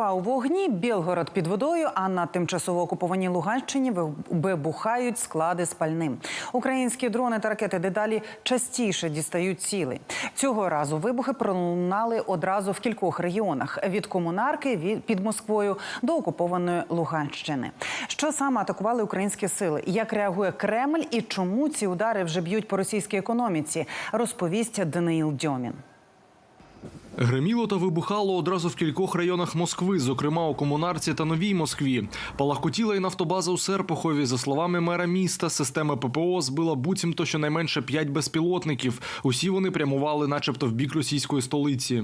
А у вогні Білгород під водою, а на тимчасово окупованій Луганщині вибухають склади з пальним. Українські дрони та ракети дедалі частіше дістають ціли. Цього разу вибухи пролунали одразу в кількох регіонах: від комунарки від під Москвою до окупованої Луганщини. Що саме атакували українські сили? Як реагує Кремль і чому ці удари вже б'ють по російській економіці? Розповість Даниїл Дьомін. Гриміло та вибухало одразу в кількох районах Москви, зокрема у Комунарці та Новій Москві. Палахкотіла й нафтобаза у Серпухові. За словами мера міста, система ППО збила буцімто щонайменше п'ять безпілотників. Усі вони прямували, начебто, в бік російської столиці.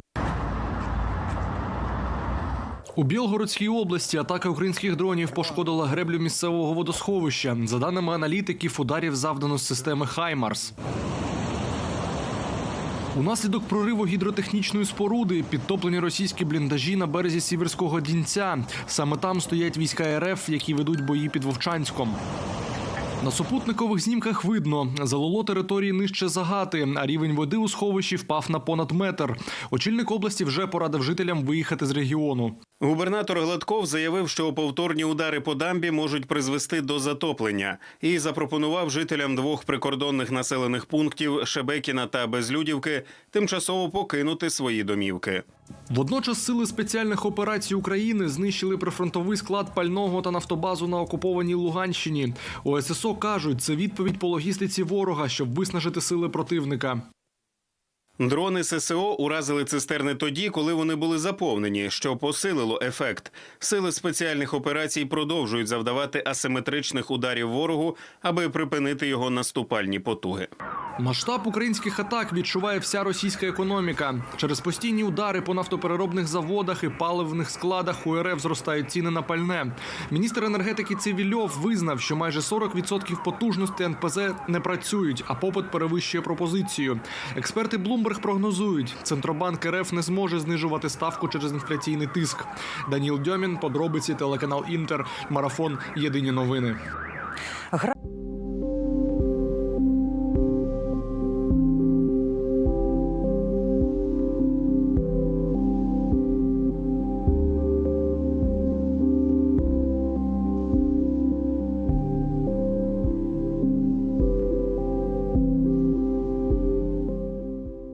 У Білгородській області атака українських дронів пошкодила греблю місцевого водосховища. За даними аналітиків, ударів завдано з системи Хаймарс. Унаслідок прориву гідротехнічної споруди підтоплені російські бліндажі на березі Сіверського Дінця. Саме там стоять війська РФ, які ведуть бої під Вовчанськом. На супутникових знімках видно, залило території нижче загати, а рівень води у сховищі впав на понад метр. Очільник області вже порадив жителям виїхати з регіону. Губернатор Гладков заявив, що повторні удари по дамбі можуть призвести до затоплення, і запропонував жителям двох прикордонних населених пунктів Шебекіна та Безлюдівки тимчасово покинути свої домівки. Водночас сили спеціальних операцій України знищили прифронтовий склад пального та нафтобазу на окупованій Луганщині. У ССО кажуть, це відповідь по логістиці ворога, щоб виснажити сили противника. Дрони ССО уразили цистерни тоді, коли вони були заповнені, що посилило ефект. Сили спеціальних операцій продовжують завдавати асиметричних ударів ворогу, аби припинити його наступальні потуги. Масштаб українських атак відчуває вся російська економіка. Через постійні удари по нафтопереробних заводах і паливних складах у РФ зростають ціни на пальне. Міністр енергетики Цивільов визнав, що майже 40% потужностей НПЗ не працюють, а попит перевищує пропозицію. Експерти Bloomberg прогнозують, центробанк РФ не зможе знижувати ставку через інфляційний тиск. Даніл Дьомін, подробиці, телеканал Інтер, марафон. Єдині новини.